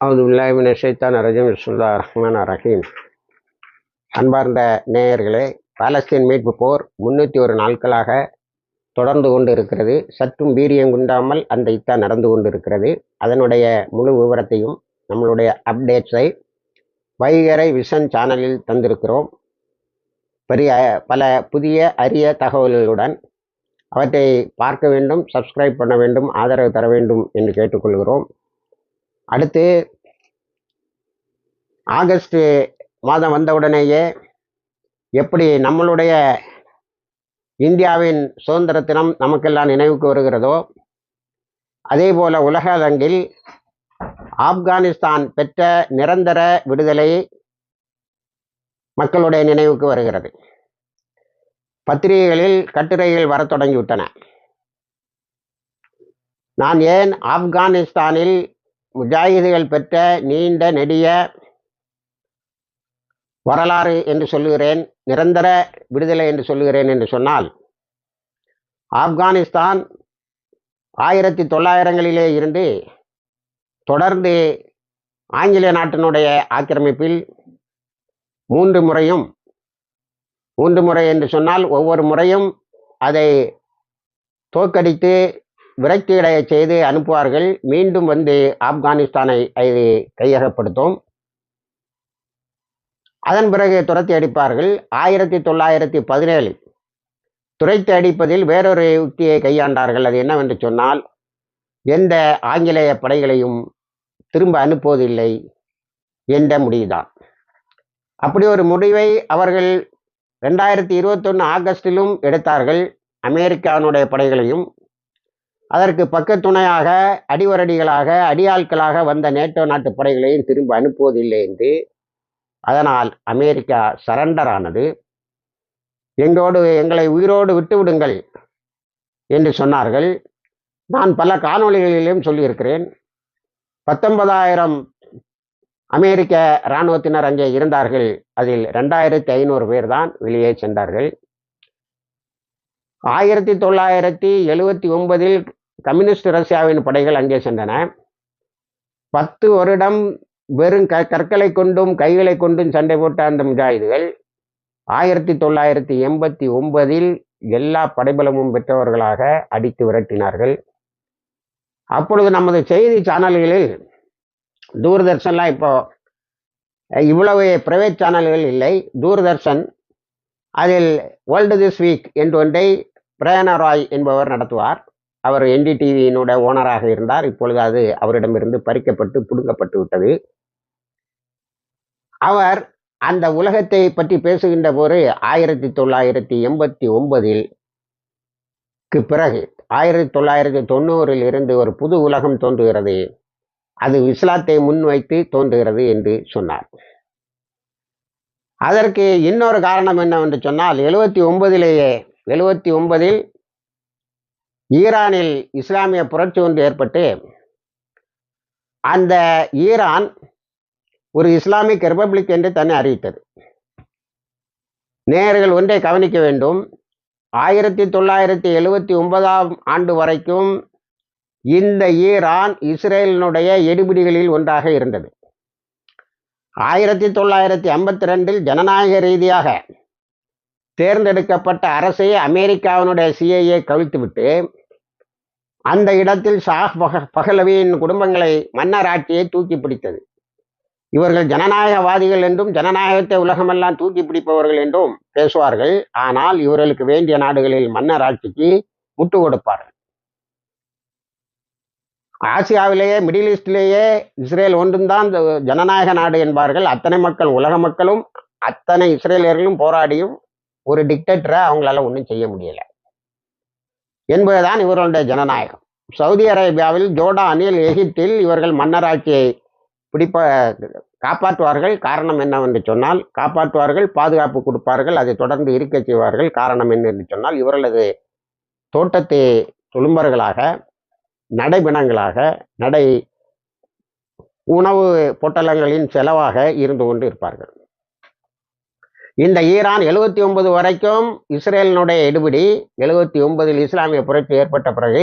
அவது உல்லாமின ஷைத்தான் ரஜம். சுல்லா ரஹ்மான் ரஹீம். அன்பார்ந்த நேயர்களே பாலஸ்தீன் மீட்பு போர் முன்னூற்றி ஒரு நாட்களாக தொடர்ந்து கொண்டு இருக்கிறது சற்றும் வீரியம் குண்டாமல் அந்த இத்தா நடந்து கொண்டு இருக்கிறது அதனுடைய முழு விவரத்தையும் நம்மளுடைய அப்டேட்ஸை வைகரை விஷன் சேனலில் தந்திருக்கிறோம். பெரிய பல புதிய அரிய தகவல்களுடன் அவற்றை பார்க்க வேண்டும் சப்ஸ்கிரைப் பண்ண வேண்டும் ஆதரவு தர வேண்டும் என்று கேட்டுக்கொள்கிறோம். அடுத்து ஆகஸ்ட் மாதம் வந்தவுடனேயே எப்படி நம்மளுடைய இந்தியாவின் சுதந்திர தினம் நமக்கெல்லாம் நினைவுக்கு வருகிறதோ அதே போல உலக அரங்கில் ஆப்கானிஸ்தான் பெற்ற நிரந்தர விடுதலை மக்களுடைய நினைவுக்கு வருகிறது. பத்திரிகைகளில் கட்டுரைகள் வரத் தொடங்கிவிட்டன. நான் ஏன் ஆப்கானிஸ்தானில் முஜாஹிதுகள் பெற்ற நீண்ட நெடிய வரலாறு என்று சொல்லுகிறேன் நிரந்தர விடுதலை என்று சொல்லுகிறேன் என்று சொன்னால் ஆப்கானிஸ்தான் ஆயிரத்தி தொள்ளாயிரங்களிலே இருந்து தொடர்ந்து ஆங்கிலேய நாட்டினுடைய ஆக்கிரமிப்பில் மூன்று முறையும் மூன்று முறை என்று சொன்னால் ஒவ்வொரு முறையும் அதை தோற்கடித்து விரக்தியடைய செய்து அனுப்புவார்கள். மீண்டும் வந்து ஆப்கானிஸ்தானை அது கையகப்படுத்தும். அதன் பிறகு துரத்தி அடிப்பார்கள். ஆயிரத்தி தொள்ளாயிரத்தி பதினேழு. துரைத்து அடிப்பதில் வேறொரு யுக்தியை கையாண்டார்கள். அது என்னவென்று சொன்னால் எந்த ஆங்கிலேய படைகளையும் திரும்ப அனுப்புவதில்லை என்ற முடிவுதான். அப்படி ஒரு முடிவை அவர்கள் ரெண்டாயிரத்தி இருபத்தொன்று ஆகஸ்டிலும் எடுத்தார்கள். அமெரிக்காவினுடைய படைகளையும் அதற்கு பக்கத்துணையாக அடிவரடிகளாக அடியாட்களாக வந்த நேட்டோ நாட்டு படைகளையும் திரும்ப அனுப்புவதில்லை என்று அதனால் அமெரிக்கா சரண்டர் ஆனது. எங்களோடு எங்களை உயிரோடு விட்டு விடுங்கள் என்று சொன்னார்கள். நான் பல காணொளிகளிலும் சொல்லியிருக்கிறேன். பத்தொன்பதாயிரம் அமெரிக்க இராணுவத்தினர் அங்கே இருந்தார்கள். அதில் ரெண்டாயிரத்தி ஐநூறு பேர் தான் வெளியே சென்றார்கள். ஆயிரத்தி தொள்ளாயிரத்தி எழுவத்தி ஒன்பதில் கம்யூனிஸ்ட் ரஷ்யாவின் படைகள் அங்கே சென்றன. பத்து வருடம் வெறும் க கற்களை கொண்டும் கைகளை கொண்டும் சண்டை போட்ட அந்த முஜாஹிதுகள் ஆயிரத்தி தொள்ளாயிரத்தி எண்பத்தி ஒன்பதில் எல்லா படைபலமும் பெற்றவர்களாக அடித்து விரட்டினார்கள். அப்பொழுது நமது செய்தி சேனல்களில் தூர்தர்ஷன்லாம் இப்போ இவ்வளவு பிரைவேட் சேனல்கள் இல்லை. தூர்தர்ஷன் அதில் வேர்ல்டு திஸ் வீக் என்று ஒன்றை பிரயாண ராய் என்பவர் நடத்துவார். அவர் என்டிடிவியினுடைய ஓனராக இருந்தார். இப்பொழுது அது அவரிடமிருந்து பறிக்கப்பட்டு பிடுங்கப்பட்டு விட்டது. அவர் அந்த உலகத்தை பற்றி பேசுகின்ற போது ஆயிரத்தி தொள்ளாயிரத்தி எண்பத்தி ஒன்பதில் பிறகு ஆயிரத்தி தொள்ளாயிரத்தி தொண்ணூறில் இருந்து ஒரு புது உலகம் தோன்றுகிறது. அது இஸ்லாத்தை முன்வைத்து தோன்றுகிறது என்று சொன்னார். அதற்கு இன்னொரு காரணம் என்னவென்று சொன்னால் எழுபத்தி ஒன்பதிலேயே எழுபத்தி ஒன்பதில் ஈரானில் இஸ்லாமிய புரட்சி ஒன்று ஏற்பட்டு அந்த ஈரான் ஒரு இஸ்லாமிக் ரிப்பப்ளிக் என்று தன்னை அறிவித்தது. நேயர்கள் ஒன்றை கவனிக்க வேண்டும். ஆயிரத்தி தொள்ளாயிரத்தி எழுபத்தி ஒன்பதாம் ஆண்டு வரைக்கும் இந்த ஈரான் இஸ்ரேலினுடைய எடுபிடிகளில் ஒன்றாக இருந்தது. ஆயிரத்தி தொள்ளாயிரத்தி ஐம்பத்தி ரெண்டில் ஜனநாயக ரீதியாக தேர்ந்தெடுக்கப்பட்ட அரசை அமெரிக்காவினுடைய சிஐஏ கவிழ்த்துவிட்டு அந்த இடத்தில் ஷாஹ் பக பகலவியின் குடும்பங்களை மன்னர் ஆட்சியை தூக்கி பிடித்தது. இவர்கள் ஜனநாயகவாதிகள் என்றும் ஜனநாயகத்தை உலகமெல்லாம் தூக்கி பிடிப்பவர்கள் என்றும் பேசுவார்கள். ஆனால் இவர்களுக்கு வேண்டிய நாடுகளில் மன்னர் ஆட்சிக்கு முட்டு கொடுப்பார்கள். ஆசியாவிலேயே மிடில் ஈஸ்டிலேயே இஸ்ரேல் ஒன்றும்தான் ஜனநாயக நாடு என்பார்கள். அத்தனை மக்கள் உலக மக்களும் அத்தனை இஸ்ரேலியர்களும் போராடியும் ஒரு டிக்டேட்டரை அவங்களால ஒன்றும் செய்ய முடியல. என்பதுதான் இவர்களுடைய ஜனநாயகம். சவுதி அரேபியாவில் ஜோர்டானில் எகிப்தில் இவர்கள் மன்னராட்சியை பிடிப்ப காப்பாற்றுவார்கள். காரணம் என்னவென்று சொன்னால் காப்பாற்றுவார்கள் பாதுகாப்பு கொடுப்பார்கள் அதை தொடர்ந்து இருக்க செய்வார்கள். காரணம் என்ன என்று சொன்னால் இவர்களது தோட்டத்தை துளும்பர்களாக நடைபிணங்களாக நடை உணவு பொட்டலங்களின் செலவாக இருந்து கொண்டு இருப்பார்கள். இந்த ஈரான் எழுபத்தி ஒன்பது வரைக்கும் இஸ்ரேலினுடைய எடுபிடி எழுபத்தி ஒன்பதில் இஸ்லாமிய புரட்சி ஏற்பட்ட பிறகு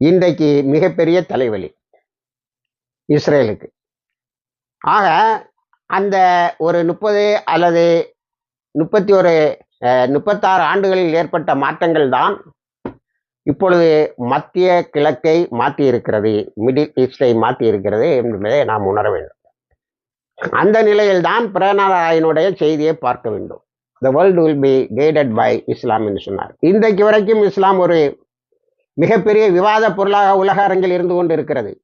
இன்றைக்கு மிகப்பெரிய தலைவலி இஸ்ரேலுக்கு. ஆக அந்த ஒரு முப்பது அல்லது முப்பத்தி ஒரு முப்பத்தாறு ஆண்டுகளில் ஏற்பட்ட மாற்றங்கள் தான் இப்பொழுது மத்திய கிழக்கை மாற்றி இருக்கிறது மிடில் ஈஸ்டை மாற்றி இருக்கிறது என்பதை நாம் உணர வேண்டும். அந்த நிலையில்தான் பிரணராயனுடைய செய்தியை பார்க்க வேண்டும். The world will be guided by Islam என்று சொன்னார். இன்றைக்கு வரைக்கும் இஸ்லாம் ஒரு மிகப்பெரிய விவாத பொருளாக உலக அரங்கில் இருந்து கொண்டு இருக்கிறது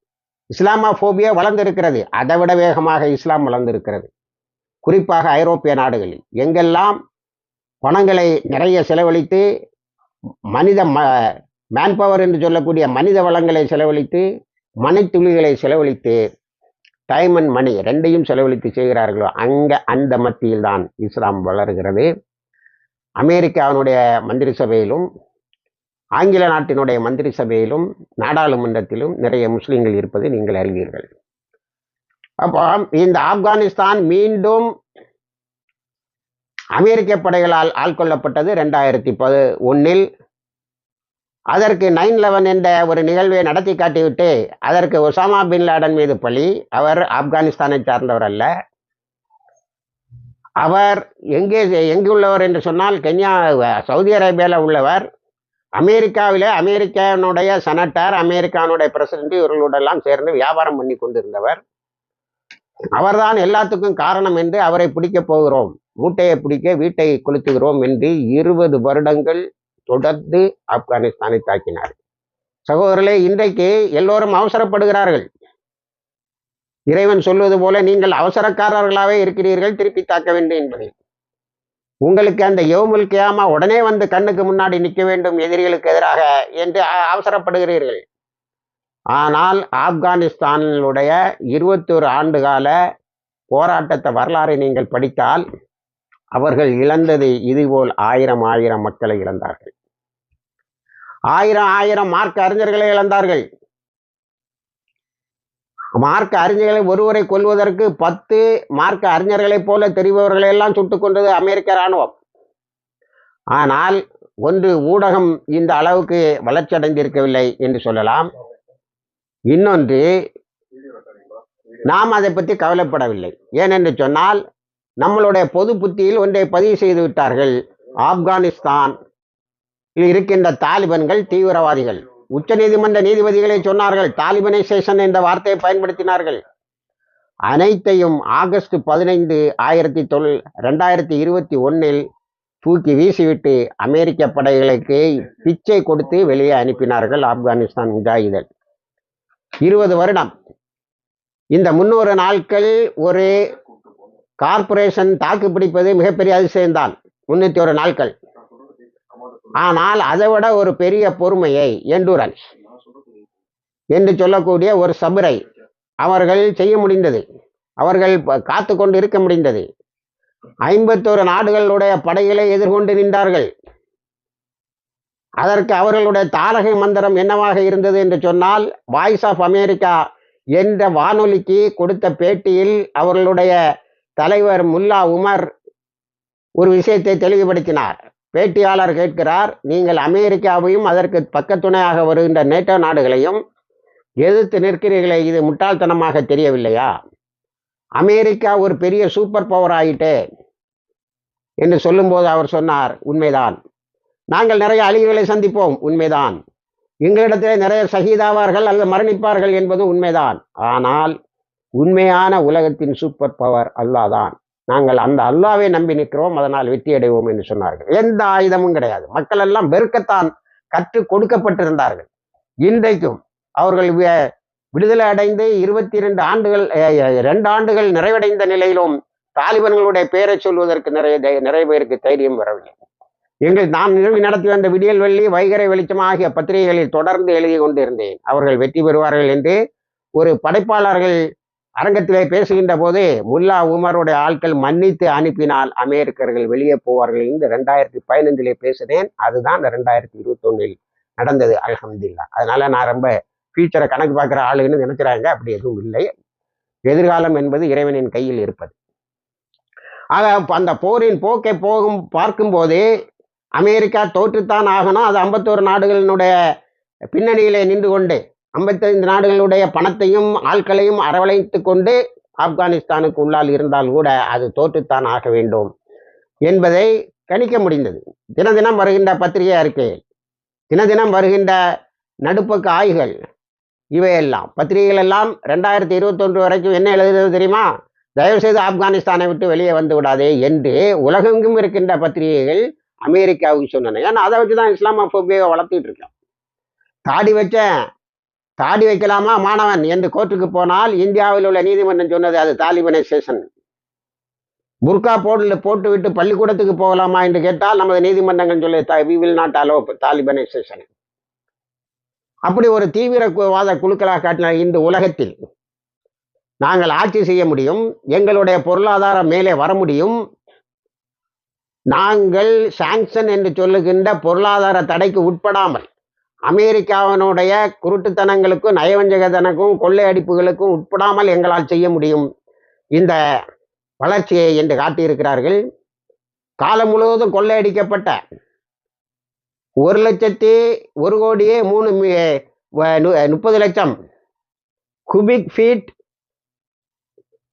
இஸ்லாமோபியா வளர்ந்திருக்கிறது. அதை விட வேகமாக இஸ்லாம் வளர்ந்திருக்கிறது. குறிப்பாக ஐரோப்பிய நாடுகளில். எங்கெல்லாம் பணங்களை நிறைய செலவழித்து மனித ம மேன்பவர் என்று சொல்லக்கூடிய மனித வளங்களை செலவழித்து மனைத்துளிகளை செலவழித்து டைம் அண்ட் மணி ரெண்டையும் செலவழித்து செய்கிறார்களோ அங்கே அந்த மத்தியில் தான் இஸ்லாம் வளர்கிறது. அமெரிக்காவினுடைய மந்திரி சபையிலும் ஆங்கில நாட்டினுடைய மந்திரி சபையிலும் நாடாளுமன்றத்திலும் நிறைய முஸ்லீம்கள் இருப்பதை நீங்கள் அறிவீர்கள். அப்போ இந்த ஆப்கானிஸ்தான் மீண்டும் அமெரிக்க படைகளால் ஆள்கொள்ளப்பட்டது ரெண்டாயிரத்தி பது ஒன்னில் அதற்கு நைன் லெவன் என்ற ஒரு நிகழ்வை நடத்தி காட்டிவிட்டு அதற்கு ஒசாமா பின் லாடன் மீது பழி அவர் ஆப்கானிஸ்தானை சார்ந்தவர் அல்ல. அவர் எங்கே எங்குள்ளவர் என்று சொன்னால் கென்யா சவுதி அரேபியாவில் உள்ளவர். அமெரிக்காவில் அமெரிக்காவினுடைய செனட்டர் அமெரிக்கானுடைய பிரசிடண்ட் இவர்களோடெல்லாம் சேர்ந்து வியாபாரம் பண்ணி கொண்டிருந்தவர். அவர்தான் எல்லாத்துக்கும் காரணம் என்று அவரை பிடிக்கப் போகிறோம். மூட்டையை பிடிக்க வீட்டை கொளுத்துகிறோம் என்று இருபது வருடங்கள் தொடர்ந்து ஆப்கானிஸ்தானை தாக்கினார் சகோதரர்களே இன்றைக்கு எல்லோரும் அவசரப்படுகிறார்கள். இறைவன் சொல்வது போல நீங்கள் அவசரக்காரர்களாகவே இருக்கிறீர்கள் திருப்பி தாக்க வேண்டும் என்பதை உங்களுக்கு அந்த யோமுல் கியாமா உடனே வந்து கண்ணுக்கு முன்னாடி நிற்க வேண்டும் எதிரிகளுக்கு எதிராக என்று அவசரப்படுகிறீர்கள். ஆனால் ஆப்கானிஸ்தானுடைய இருபத்தோரு ஆண்டுகால போராட்டத்தை வரலாறை நீங்கள் படித்தால் அவர்கள் இழந்தது இதுபோல் ஆயிரம் ஆயிரம் மக்களை இழந்தார்கள். ஆயிரம் ஆயிரம் மார்க் அறிஞர்களை இழந்தார்கள். மார்க் அறிஞர்களை ஒருவரை கொல்வதற்கு பத்து மார்க் அறிஞர்களைப் போல தெரிபவர்களை எல்லாம் சுட்டுக் கொண்டது அமெரிக்க இராணுவம். ஆனால் ஒன்று ஊடகம் இந்த அளவுக்கு வளர்ச்சி அடைந்திருக்கவில்லை என்று சொல்லலாம். இன்னொன்று நாம் அதை பற்றி கவலைப்படவில்லை. ஏனென்று சொன்னால் நம்மளுடைய பொது புத்தியில் ஒன்றை பதிவு செய்து விட்டார்கள். ஆப்கானிஸ்தான் இருக்கின்ற தாலிபன்கள் தீவிரவாதிகள். உச்ச நீதிமன்ற நீதிபதிகளை சொன்னார்கள் தாலிபனைசேஷன் என்ற வார்த்தையை பயன்படுத்தினார்கள். அனைத்தையும் ஆகஸ்ட் பதினைந்து ஆயிரத்தி தொள் ரெண்டாயிரத்தி இருபத்தி ஒன்னில் தூக்கி வீசிவிட்டு அமெரிக்க படைகளுக்கு பிச்சை கொடுத்து வெளியே அனுப்பினார்கள் ஆப்கானிஸ்தான் முஜாஹிதன் இருபது வருடம். இந்த முன்னூறு நாட்கள் ஒரு கார்ப்பரேஷன் தாக்கு பிடிப்பது மிகப்பெரிய அதிசயம்தான். முன்னூற்றி ஒரு நாட்கள். ஆனால் அதை விட ஒரு பெரிய பொறுமையை எண்டூரன்ஸ் என்று சொல்லக்கூடிய ஒரு சபரை அவர்கள் செய்ய முடிந்தது. அவர்கள் காத்து கொண்டு இருக்க முடிந்தது. ஐம்பத்தோரு நாடுகளுடைய படைகளை எதிர்கொண்டு நின்றார்கள். அதற்கு அவர்களுடைய தாரகை மந்திரம் என்னவாக இருந்தது என்று சொன்னால் வாய்ஸ் ஆஃப் அமெரிக்கா என்ற வானொலிக்கு கொடுத்த பேட்டியில் அவர்களுடைய தலைவர் முல்லா உமர் ஒரு விஷயத்தை தெளிவுபடுத்தினார். பேட்டியாளர் கேட்கிறார் நீங்கள் அமெரிக்காவையும் அதற்கு பக்கத்துணையாக வருகின்ற நேட்டோ நாடுகளையும் எதிர்த்து நிற்கிறீர்களே இது முட்டாள்தனமாக தெரியவில்லையா? அமெரிக்கா ஒரு பெரிய சூப்பர் பவர் ஆயிட்டே என்று சொல்லும்போது அவர் சொன்னார் உண்மைதான். நாங்கள் நிறைய அழிவுகளை சந்திப்போம் உண்மைதான். எங்களிடத்திலே நிறைய சகிதாவார்கள் அல்லது மரணிப்பார்கள் என்பது உண்மைதான். ஆனால் உண்மையான உலகத்தின் சூப்பர் பவர் அல்லாதான். நாங்கள் அந்த அல்லாவை நம்பி நிற்கிறோம் அதனால் வெற்றி அடைவோம் என்று சொன்னார்கள். எந்த ஆயுதமும் கிடையாது. மக்கள் எல்லாம் வெறுக்கத்தான் கற்று கொடுக்கப்பட்டிருந்தார்கள். இன்றைக்கும் அவர்கள் விடுதலை அடைந்து இருபத்தி இரண்டு ஆண்டுகள் ரெண்டு ஆண்டுகள் நிறைவடைந்த நிலையிலும் தாலிபன்களுடைய பெயரை சொல்வதற்கு நிறைய நிறைய பேருக்கு தைரியம் வரவில்லை. எங்கள் நான் நிறுவி நடத்தி வந்த விடியல் வெள்ளி வைகரை வெளிச்சம் ஆகிய பத்திரிகைகளில் தொடர்ந்து எழுதி கொண்டிருந்தேன். அவர்கள் வெற்றி பெறுவார்கள் என்று ஒரு படைப்பாளர்கள் அரங்கத்திலே பேசுகின்ற போது முல்லா உமருடைய ஆட்கள் மன்னித்து அனுப்பினால் அமெரிக்கர்கள் வெளியே போவார்கள் என்று ரெண்டாயிரத்தி பதினைந்திலே பேசினேன். அதுதான் ரெண்டாயிரத்தி இருபத்தொன்னில் நடந்தது. அலமதுல்லா அதனால நான் ரொம்ப ஃபியூச்சரை கணக்கு பார்க்குற ஆளுன்னு நினைக்கிறாங்க. அப்படி எதுவும் இல்லை. எதிர்காலம் என்பது இறைவனின் கையில் இருப்பது. ஆக அந்த போரின் போக்கை போகும் பார்க்கும்போது அமெரிக்கா தோற்றுத்தான் ஆகணும். அது ஐம்பத்தோரு நாடுகளினுடைய பின்னணியிலே நின்று கொண்டு ஐம்பத்தைந்து நாடுகளுடைய பணத்தையும் ஆட்களையும் அரவணைத்து கொண்டு ஆப்கானிஸ்தானுக்கு உள்ளால் இருந்தால் கூட அது தோற்றுத்தான் ஆக வேண்டும் என்பதை கணிக்க முடிந்தது. தின தினம் வருகின்ற பத்திரிகை அறிக்கைகள் தின தினம் வருகின்ற நடுப்பக்க ஆய்கள் இவையெல்லாம். பத்திரிகைகள் எல்லாம் ரெண்டாயிரத்தி இருபத்தொன்று வரைக்கும் என்ன எழுதுறது தெரியுமா? தயவுசெய்து ஆப்கானிஸ்தானை விட்டு வெளியே வந்து விடாதே என்று உலகெங்கும் இருக்கின்ற பத்திரிகைகள் அமெரிக்காவுக்கு சொன்னன. ஏன்னா அதை வச்சு தான் இஸ்லாமோபியை வளர்த்துட்டு இருக்கோம் தாடி வச்சேன் தாடி வைக்கலாமா மாணவன் என்று கோர்ட்டுக்கு போனால் இந்தியாவில் உள்ள நீதிமன்றம் சொன்னது அது தாலிபனைசேஷன் புர்கா போட்டு போட்டு விட்டு பள்ளிக்கூடத்துக்கு போகலாமா என்று கேட்டால் நமது நீதிமன்றங்கள் சொல்லி we will not allow Talibanisation அப்படி ஒரு தீவிரவாத குழுக்களாக காட்டின இந்த உலகத்தில். நாங்கள் ஆட்சி செய்ய முடியும் எங்களுடைய பொருளாதாரம் மேலே வர முடியும். நாங்கள் சாங்ஷன் என்று சொல்லுகின்ற பொருளாதார தடைக்கு உட்படாமல் அமெரிக்காவினுடைய குருட்டுத்தனங்களுக்கும் நயவஞ்சகத்தனக்கும் கொள்ளையடிப்புகளுக்கும் உட்படாமல் எங்களால் செய்ய முடியும். இந்த வளர்ச்சியை என்று காட்டியிருக்கிறார்கள். காலம் முழுவதும் கொள்ளையடிக்கப்பட்ட ஒரு லட்சத்தி ஒரு கோடியே மூணு வ- முப்பது லட்சம் குபிக் ஃபீட்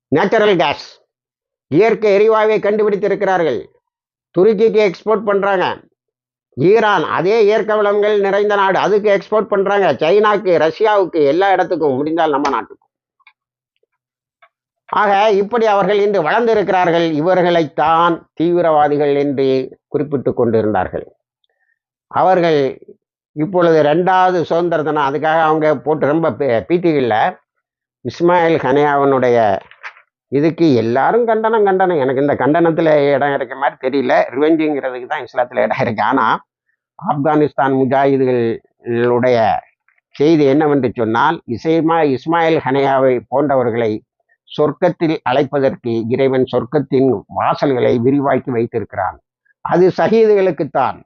நேச்சுரல் கேஸ் இயற்கை எரிவாயுவை கண்டுபிடித்திருக்கிறார்கள். துருக்கிக்கு எக்ஸ்போர்ட் பண்ணுறாங்க ஈரான் அதே இயற்கை வளங்கள் நிறைந்த நாடு. அதுக்கு எக்ஸ்போர்ட் பண்றாங்க. சைனாக்கு ரஷ்யாவுக்கு எல்லா இடத்துக்கும் முடிந்தால் நம்ம நாட்டுக்கும். ஆக இப்படி அவர்கள் இன்று வளர்ந்திருக்கிறார்கள். இவர்களைத்தான் தீவிரவாதிகள் என்று குறிப்பிட்டு கொண்டிருந்தார்கள். அவர்கள் இப்பொழுது ரெண்டாவது சுதந்திர தினம் அதுக்காக அவங்க போட்டு ரொம்ப பீட்டிகளில் இஸ்மாயில் ஹனியாவனுடைய இதுக்கு எல்லாரும் கண்டனம் கண்டனம். எனக்கு இந்த கண்டனத்தில் இடம் இருக்க மாதிரி தெரியல. ரிவெஞ்சுங்கிறதுக்கு தான் இஸ்லாத்தில் இடம் இருக்குது ஆனால் ஆப்கானிஸ்தான் முஜாஹிதுகளுடைய செய்தி என்னவென்று சொன்னால் இசைமா இஸ்மாயில் ஹனையாவை போன்றவர்களை சொர்க்கத்தில் அழைப்பதற்கு இறைவன் சொர்க்கத்தின் வாசல்களை விரிவாக்கி வைத்திருக்கிறான். அது சகிதுகளுக்குத்தான்.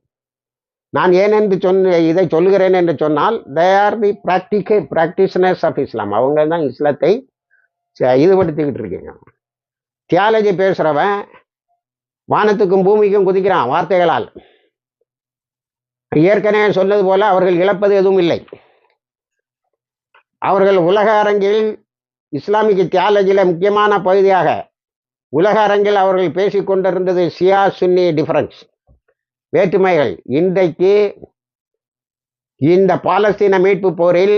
நான் ஏனென்று சொன்ன இதை சொல்கிறேன் என்று சொன்னால் they are the practice practitioners of Islam அவங்க தான் இஸ்லாத்தை இதுபடுத்திக்கிட்டு இருக்கீங்க. தியாலஜி பேசுகிறவன் வானத்துக்கும் பூமிக்கும் குதிக்கிறான் வார்த்தைகளால். ஏற்கனவே சொன்னது போல அவர்கள் இழப்பது எதுவும் இல்லை. அவர்கள் உலக அரங்கில் இஸ்லாமிக் தியாலஜியில் முக்கியமான பகுதியாக உலக அரங்கில் அவர்கள் பேசிக்கொண்டிருந்தது சியா சுன்னி டிஃபரன்ஸ். வேற்றுமைகள் இன்றைக்கு இந்த பாலஸ்தீன மீட்பு போரில்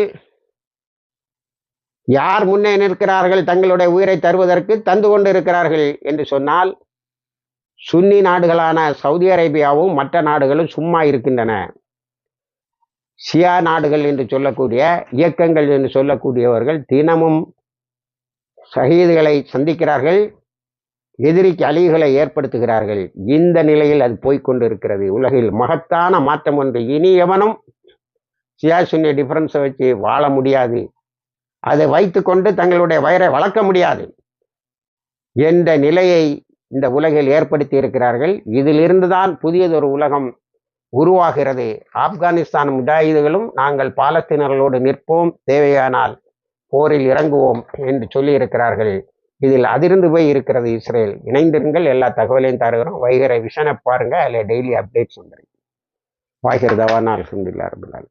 யார் முன்னே நிற்கிறார்கள் தங்களுடைய உயிரை தருவதற்கு தந்து கொண்டு இருக்கிறார்கள் என்று சொன்னால் சுன்னி நாடுகளான சவுதி அரேபியாவும் மற்ற நாடுகளும் சும்மா இருக்கின்றன. ஷியா நாடுகள் என்று சொல்லக்கூடிய இயக்கங்கள் என்று சொல்லக்கூடியவர்கள் தினமும் சகிதுகளை சந்திக்கிறார்கள் எதிரிக்கு அழிவுகளை ஏற்படுத்துகிறார்கள். இந்த நிலையில் அது போய்கொண்டிருக்கிறது. உலகில் மகத்தான மாற்றம் ஒன்று. இனி எவனும் ஷியா சுன்னி டிஃபரன்ஸை வச்சு வாழ முடியாது. அதை வைத்துக்கொண்டு தங்களுடைய வயரை வளர்க்க முடியாது. என்ற நிலையை இந்த உலகில் ஏற்படுத்தி இருக்கிறார்கள் இதிலிருந்து தான் புதியதொரு உலகம் உருவாகிறது. ஆப்கானிஸ்தான் முஜாஹிதுகளும் நாங்கள் பாலஸ்தீனர்களோடு நிற்போம் தேவையானால் போரில் இறங்குவோம் என்று சொல்லியிருக்கிறார்கள். இதில் அதிர்ந்து போய் இருக்கிறது இஸ்ரேல். இணைந்திருங்கள் எல்லா தகவலையும் தருகிறோம். வைகரை விஷனை பாருங்க அதில் டெய்லி அப்டேட்ஸ் வந்துருக்கு. வாய்கிறது தவானா அலமதுல்லா ரபுல்லால்